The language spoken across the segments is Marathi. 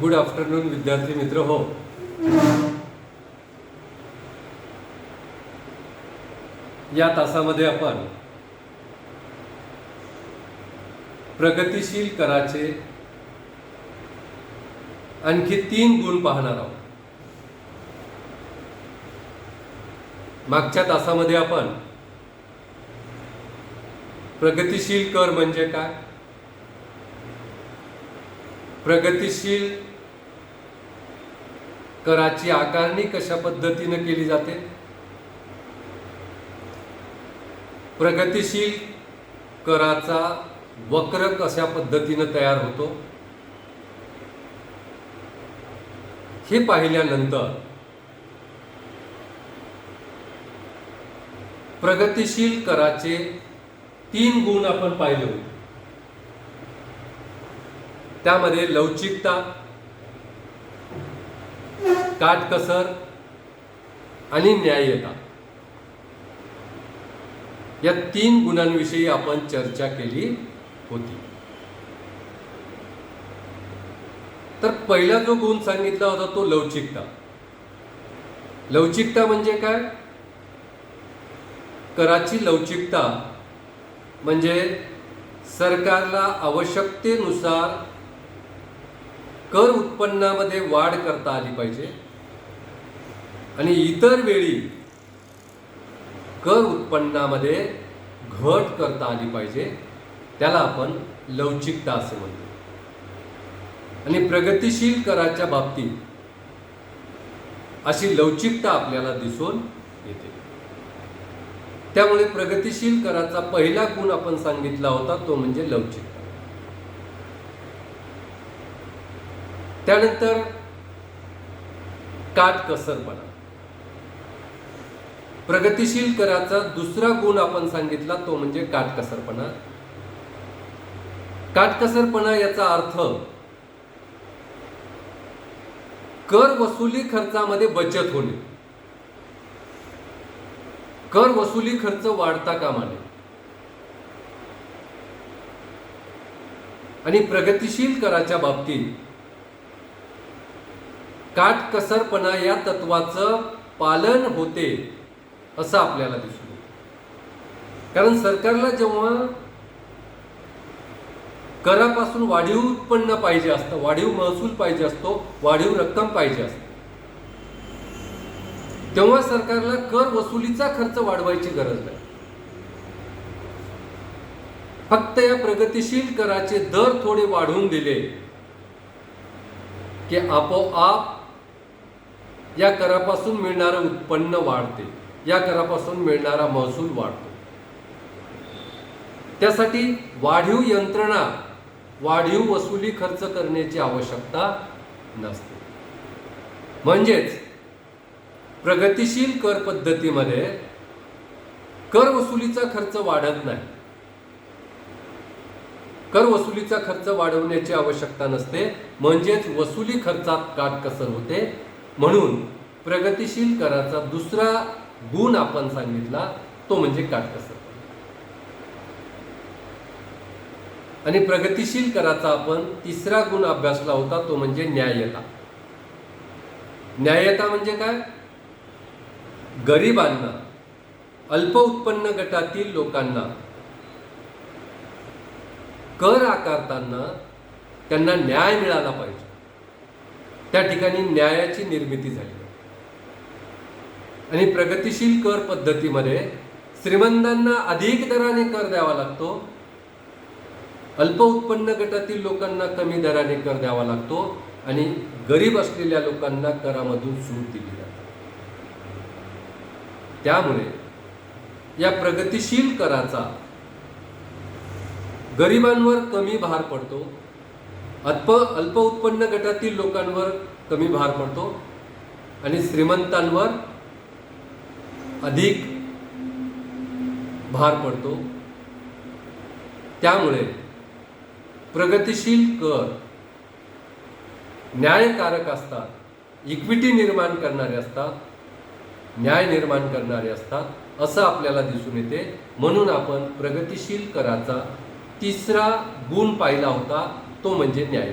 गुड आफ्टरनून विद्यार्थी मित्र हो. या तासामध्ये आपण प्रगतिशील कराचे आणखी तीन गुण पाहणार आहोत. मागच्या तासामध्ये आपण प्रगतिशील कर म्हणजे काय? प्रगतिशील कराची आकारणी कशा पद्धतीनं केली जाते? प्रगतिशील कराचा वक्र कशा पद्धतीनं तयार होतो? हे पाहिल्यानंतर प्रगतिशील कराचे तीन गुण आपण पाहिले होते. त्यामध्ये लवचिकता काटकसर आणि न्याय्यता या तीन गुणांविषयी आपण चर्चा केली होती. तर पहिला जो गुण सांगितला होता तो लवचिकता. लवचिकता म्हणजे काय? कराची लवचिकता म्हणजे सरकारला आवश्यकतेनुसार कर उत्पन्नामध्ये वाढ करता आली पाहिजे. आणि इतर वेळी कर उत्पन्नामध्ये घट करता आली पाहिजे. त्याला आपण लवचिकता असे म्हणतो. आणि प्रगतिशील कराच्या बाबतीत अशी लवचिकता आपल्याला दिसून येते. त्यामुळे प्रगतिशील कराचा पहिला गुण आपण सांगितला होता तो म्हणजे लवचिकता. त्यानंतर काटकसरपणा प्रगतिशील कराचा दुसरा गुण आपण सांगितला तो म्हणजे काटकसरपणा काटकसरपणा याचा अर्थ कर वसुली खर्चामध्ये बचत होणे. कर वसुली खर्च वाढता कामा नये आणि प्रगतिशील कराच्या बाबतीत काटकसरपणा या तत्वाचं पालन होते असं आपल्याला दिसून कारण सरकारला जेव्हा करापासून वाढीव उत्पन्न पाहिजे असतं वाढीव महसूल पाहिजे असतो वाढीव रक्कम पाहिजे असते तेव्हा सरकारला कर वसुलीचा खर्च वाढवायची गरज नाही. फक्त या प्रगतिशील कराचे दर थोडे वाढवून दिले की आपोआप या करापासून मिळणारं उत्पन्न वाढते. या करापासून मिळणारा महसूल वाढतो. त्यासाठी वाढीव यंत्रणा वाढीव वसुली खर्च करण्याची आवश्यकता नसते. म्हणजेच प्रगतिशील कर पद्धतीमध्ये कर वसुलीचा खर्च वाढत नाही. कर वसुलीचा खर्च वाढवण्याची आवश्यकता नसते. म्हणजेच वसुली खर्चात काटकसर होते. म्हणून प्रगतिशील कराचा दुसरा गुण आपण सांगितला तो म्हणजे काटकसर. आणि प्रगतिशील कराचा आपण तिसरा गुण अभ्यासला होता तो म्हणजे न्याय्यता न्याय्यता म्हणजे काय? गरिबांना अल्प उत्पन्न गटातील लोकांना कर आकारताना त्यांना न्याय मिळाला पाहिजे. त्या ठिकाणी न्यायाची निर्मिती झाली. आणि प्रगतिशील कर पद्धतीमध्ये श्रीमंतांना अधिक दराने कर द्यावा लागतो. अल्प उत्पन्न गटातील लोकांना कमी दराने कर द्यावा लागतो आणि गरीब असलेल्या लोकांना करामधून सूट दिली जाते. त्यामुळे या प्रगतिशील कराचा गरिबांवर कमी भार पडतो. अल्प अल्प उत्पन्न गटातील लोकांवर कमी भार पडतो आणि श्रीमंतांवर अधिक भार पडतो. त्यामुळे प्रगतिशील कर न्यायकारक असतात इक्विटी निर्माण करणारे असतात न्याय निर्माण करणारे असतात असं आपल्याला दिसून येते. म्हणून आपण प्रगतिशील कराचा तिसरा गुण पाहिला होता तो म्हणजे न्याय.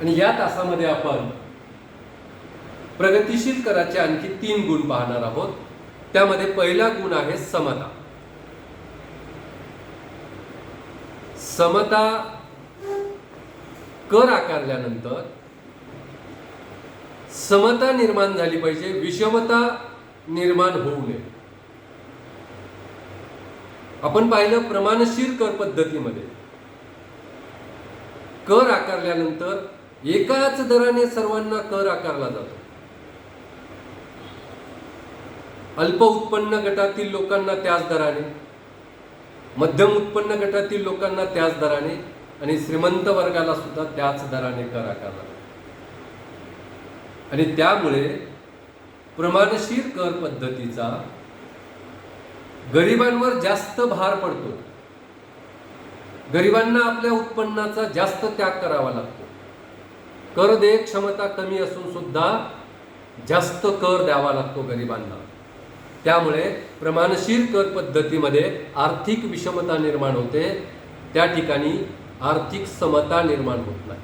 आणि या तासामध्ये आपण प्रगतिशील कराचे आणखी तीन गुण पाहणार आहोत. त्यामध्ये पहिला गुण आहे समता. समता कर आकारल्यानंतर समता निर्माण झाली पाहिजे विषमता निर्माण होऊ नये. आपण पाहिलं प्रमाणशीर कर पद्धतीमध्ये. कर आकारल्यानंतर एकाच दराने सर्वांना कर आकारला जातो. अल्प उत्पन्न गटातील लोकांना त्याच दराने मध्यम उत्पन्न गटातील लोकांना त्याच दराने आणि श्रीमंत वर्गाला सुद्धा त्याच दराने कर आकारला जातो. आणि त्यामुळे प्रमाणशीर कर पद्धतीचा गरिबांवर जास्त भार पडतो. गरिबांना आपल्या उत्पन्नाचा जास्त त्याग करावा लागतो. कर देय क्षमता कमी असून सुद्धा जास्त कर द्यावा लागतो गरिबांना. त्यामुळे प्रमाणशीर कर पद्धतीमध्ये आर्थिक विषमता निर्माण होते. त्या ठिकाणी आर्थिक समता निर्माण होत नाही.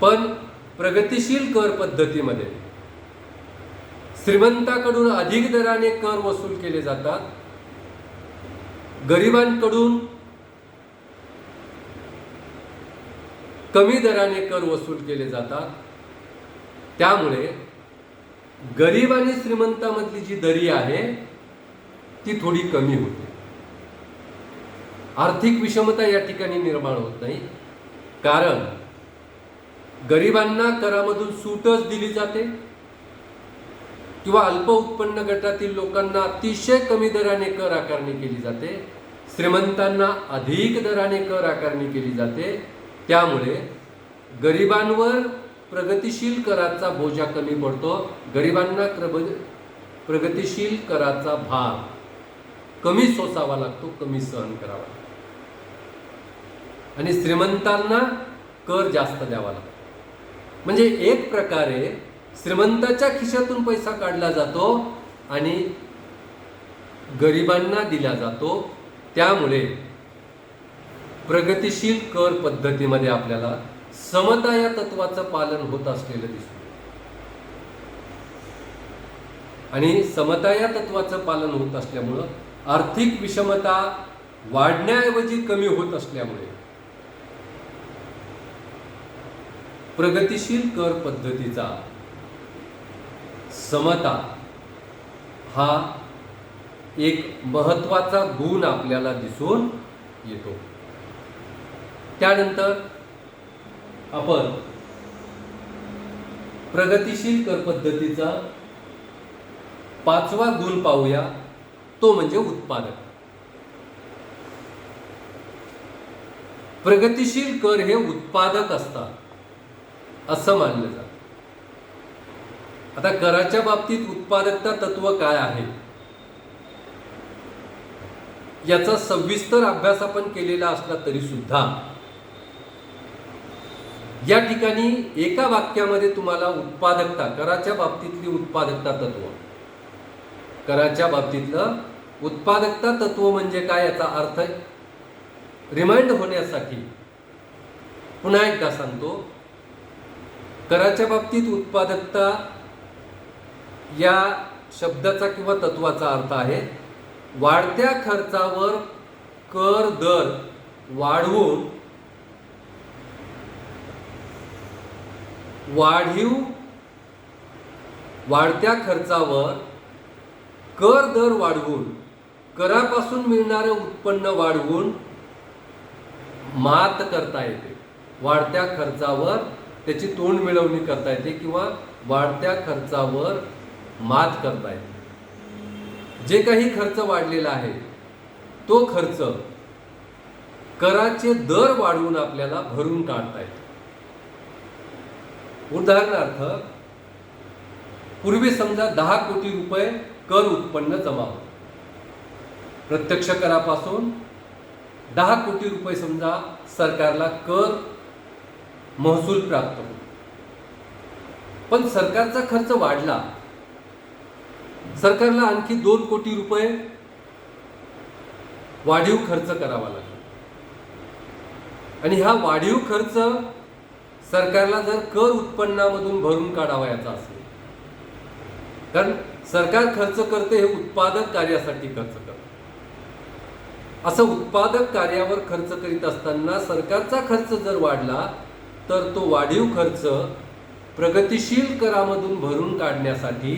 पण प्रगतिशील कर पद्धतीमध्ये श्रीमंताकडून अधिक दराने कर वसूल केले जातात. गरिबांकडून कमी दराने कर वसूल केले जातात. त्यामुळे गरीब आणि श्रीमंतामधली जी दरी आहे ती थोडी कमी होते. आर्थिक विषमता या ठिकाणी निर्माण होत नाही. कारण गरिबांना करामधून सूटच दिली जाते. किंवा अल्प उत्पन्न गटातील लोकांना अतिशय कमी दराने कर आकारणी केली जाते श्रीमंतांना अधिक दराने कर आकारणी केली जाते त्यामुळे गरिबांवर प्रगतिशील कराचा बोजा कमी पडतो गरिबांना क्रब प्रगतिशील कराचा भार कमी सोसावा लागतो कमी सहन करावा लागतो. आणि श्रीमंतांना कर जास्त द्यावा लागतो. म्हणजे एक प्रकारे श्रीमंताच्या खिशातून पैसा काढला जातो आणि गरिबांना दिला जातो. त्यामुळे प्रगतिशील कर पद्धतीमध्ये आपल्याला समता या तत्वाचं पालन होत असलेलं दिसतं. आणि समता या तत्वाचं पालन होत असल्यामुळं आर्थिक विषमता वाढण्याऐवजी कमी होत असल्यामुळे प्रगतिशील कर पद्धतीचा समता हा एक महत्त्वाचा गुण आपल्याला दिसून येतो. त्यानंतर आपण प्रगतिशील कर पद्धतीचा पाचवा गुण पाहूया तो म्हणजे उत्पादक प्रगतिशील कर हे उत्पादक असतात असं मानलं जातं. आता कराच्या बाबतीत उत्पादकता तत्व काय आहे? याचा सविस्तर अभ्यास आपण केलेला असला तरी सुद्धा या ठिकाणी एका वाक्यामध्ये तुम्हाला उत्पादकता कराच्या बाबतीतली उत्पादकता तत्व. कराच्या बाबतीतलं उत्पादकता तत्व म्हणजे काय याचा अर्थ रिमाइंड होण्यासाठी पुन्हा एकदा सांगतो. कराच्या बाबतीत उत्पादकता या शब्दाचा किंवा तत्वाचा अर्थ आहे वाढत्या खर्चावर कर दर वाढवून वाढीव वाढत्या खर्चावर कर दर वाढवून करापासून मिळणारं उत्पन्न वाढवून मात करता येते. वाढत्या खर्चावर त्याची तोंड मिळवणी करता येते किंवा वाढत्या खर्चावर मात करता येते जे काही खर्च वाढलेला आहे तो खर्च कराचे दर वाढवून आपल्याला भरून काढता येतो उदाहरणार्थ पूर्वी समजा दहा कोटी रुपये कर उत्पन्न जमा. होतं प्रत्यक्ष करापासून दहा कोटी रुपये समजा सरकारला कर महसूल प्राप्त होतो. पण सरकारचा खर्च वाढला. सरकारला आणखी दोन कोटी रुपये वाढीव खर्च करावा लागला. आणि हा वाढीव खर्च सरकारला जर कर उत्पन्नामधून भरून काढावयाचा असेल कारण सरकार खर्च करते हे उत्पादक कार्यासाठी खर्च करते. असं उत्पादक कार्यावर खर्च करीत असताना सरकारचा खर्च जर वाढला तर तो वाढीव खर्च प्रगतिशील करामधून भरून काढण्यासाठी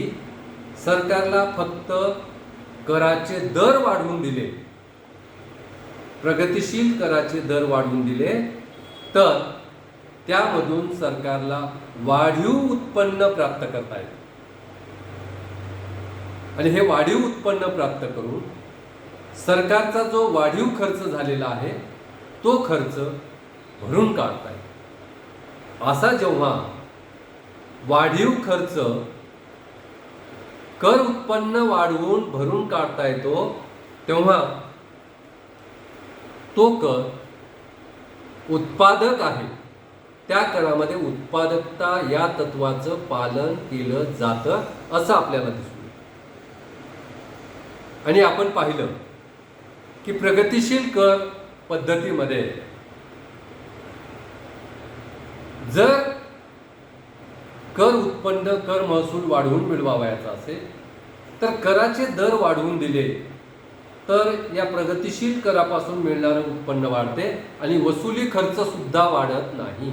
सरकारला फक्त कराचे दर वाढवून दिले. प्रगतिशील कराचे दर वाढवून दिले. तर त्यामधून सरकारला वाढीव उत्पन्न प्राप्त करता येते. आणि हे वाढीव उत्पन्न प्राप्त करून सरकारचा जो वाढीव खर्च झालेला आहे तो खर्च भरून काढता येईल. असा जेव्हा वाढीव खर्च कर उत्पन्न वाढवून भरून काढता येतो तेव्हा तो कर उत्पादक आहे. त्या करामध्ये उत्पादकता या तत्वाचं पालन केलं जातं असं आपल्याला दिसून आणि आपण पाहिलं की प्रगतिशील कर पद्धतीमध्ये जर कर उत्पन्न कर महसूल वाढवून मिळवावयाचा असेल तर कराचे दर वाढवून दिले तर या प्रगतिशील करापासून मिळणारं उत्पन्न वाढते आणि वसुली खर्च सुद्धा वाढत नाही.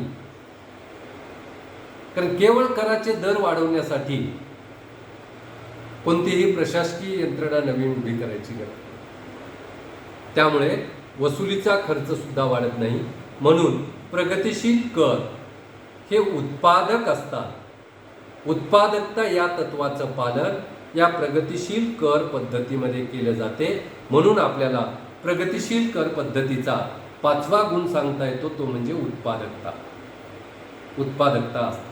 कारण केवळ कराचे दर वाढवण्यासाठी कोणतीही प्रशासकीय यंत्रणा नवीन उभी करायची गरज त्यामुळे वसुलीचा खर्च सुद्धा वाढत नाही. म्हणून प्रगतिशील कर हे उत्पादक असतात. उत्पादकता या तत्वाचं पालन या प्रगतिशील कर पद्धतीमध्ये केलं जाते. म्हणून आपल्याला प्रगतिशील कर पद्धतीचा पाचवा गुण सांगता येतो तो म्हणजे उत्पादकता. उत्पादकता असते.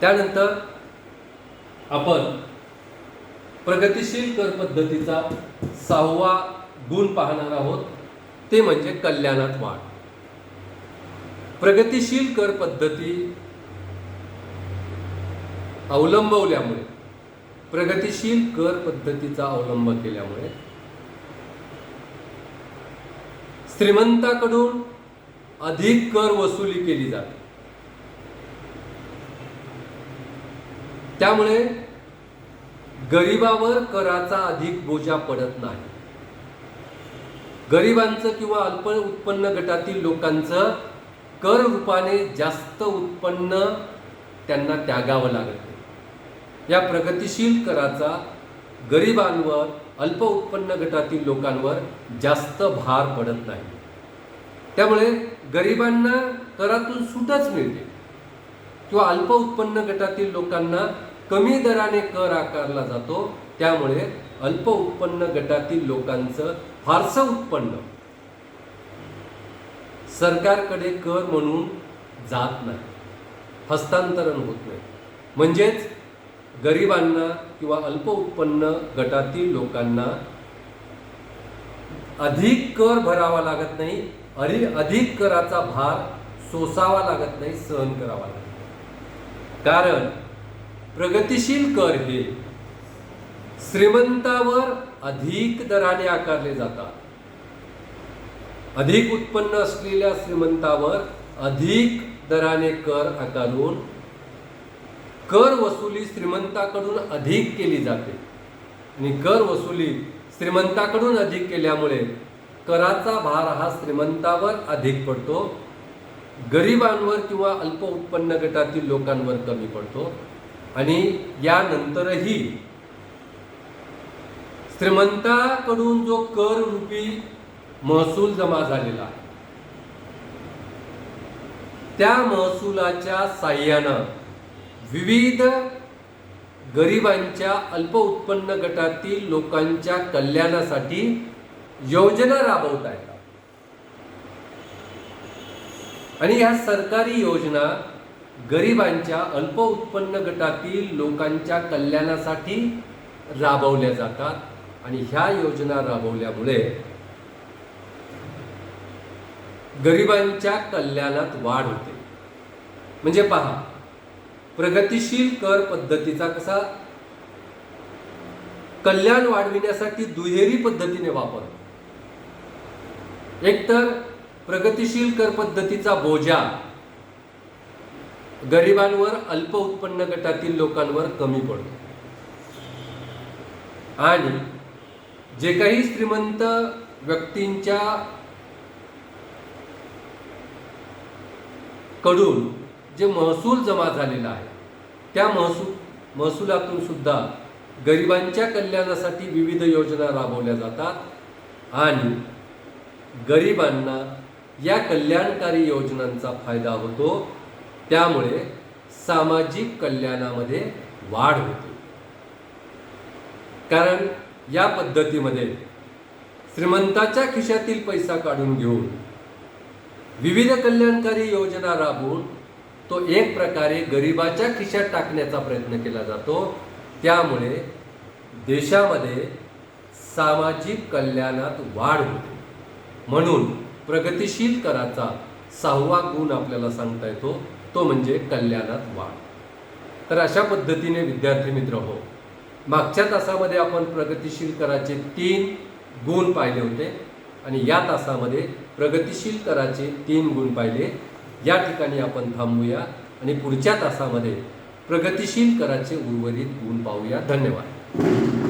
त्यानंतर आपण प्रगतिशील कर पद्धतीचा सहावा गुण पाहणार आहोत ते म्हणजे कल्याणात वाढ. प्रगतिशील कर पद्धती अवलंबवल्यामुळे प्रगतिशील कर पद्धतीचा अवलंब केल्यामुळे श्रीमंताकडून अधिक कर वसुली केली जाते. त्यामुळे गरिबावर कराचा अधिक बोजा पडत नाही. गरिबांचं किंवा अल्प उत्पन्न गटातील लोकांचं कर रूपाने जास्त उत्पन्न त्यांना त्यागावं लागत नाही. या प्रगतिशील कराचा गरिबांवर अल्प उत्पन्न गटातील लोकांवर जास्त भार पडत नाही. त्यामुळे गरिबांना करातून सुटच मिळते. किंवा अल्प उत्पन्न गटातील लोकांना कमी दराने कर आकारला जातो त्यामुळे अल्प उत्पन्न गटातील लोकांचं फारसं उत्पन्न सरकारकडे कर म्हणून जात नाही. हस्तांतरण होत नाही. म्हणजेच गरिबांना किंवा अल्प उत्पन्न गटातील लोकांना अधिक कर भरावा लागत नाही अरे अधिक कराचा भार सोसावा लागत नाही सहन करावा लागत कारण प्रगतिशील कर हे श्रीमंतावर अधिक दराने आकारले जातात. अधिक उत्पन्न असलेल्या श्रीमंतावर अधिक दराने कर आकारून कर वसुली श्रीमंताकडून अधिक केली जाते. आणि कर वसुली श्रीमंताकडून अधिक केल्यामुळे कराचा भार हा श्रीमंतावर अधिक पडतो. गरिबांवर किंवा अल्प उत्पन्न गटातील लोकांवर कमी पडतो. आणि यानंतरही श्रीमंताकडून जो कर रूपी महसूल जमा झालेला त्या महसुलाच्या साह्यानं विविध गरिबांच्या अल्प उत्पन्न गटातील लोकांच्या कल्याणासाठी योजना राबवता येतात आणि ह्या सरकारी योजना गरिबांच्या अल्प उत्पन्न गटातील लोकांच्या कल्याणासाठी राबवल्या जातात आणि ह्या योजना राबवल्यामुळे गरिबांच्या कल्याणात वाढ होते. म्हणजे पहा प्रगतिशील कर पद्धतीचा कसा कल्याण वाढविण्यासाठी दुहेरी पद्धतीने वापर. एकतर प्रगतिशील कर पद्धतीचा बोजा गरिबांवर अल्प उत्पन्न गटातील लोकांवर कमी पडतो. आणि जे काही श्रीमंत व्यक्तींच्या कडून जे महसूल जमा झालेला आहे त्या महसूल महसुलातून सुद्धा गरिबांच्या कल्याणासाठी विविध योजना राबवल्या जातात आणि गरिबांना या कल्याणकारी योजनांचा फायदा होतो. त्यामुळे सामाजिक कल्याणामध्ये वाढ होते. कारण या पद्धतीमध्ये श्रीमंताच्या खिशातील पैसा काढून घेऊन विविध कल्याणकारी योजना राबवून तो एक प्रकारे गरिबाच्या खिशात टाकण्याचा प्रयत्न केला जातो. त्यामुळे देशामध्ये सामाजिक कल्याणात वाढ होते. म्हणून प्रगतिशील कराचा सहावा गुण आपल्याला सांगता येतो. तो म्हणजे कल्याणात वाढ. तर अशा पद्धतीने विद्यार्थी मित्र हो मागच्या तासामध्ये आपण प्रगतिशील कराचे तीन गुण पाहिले होते. आणि या तासामध्ये प्रगतिशील कराचे तीन गुण पाहिले. या ठिकाणी आपण थांबूया आणि पुढच्या तासामध्ये प्रगतिशील कराचे उर्वरित गुण पाहूया. धन्यवाद.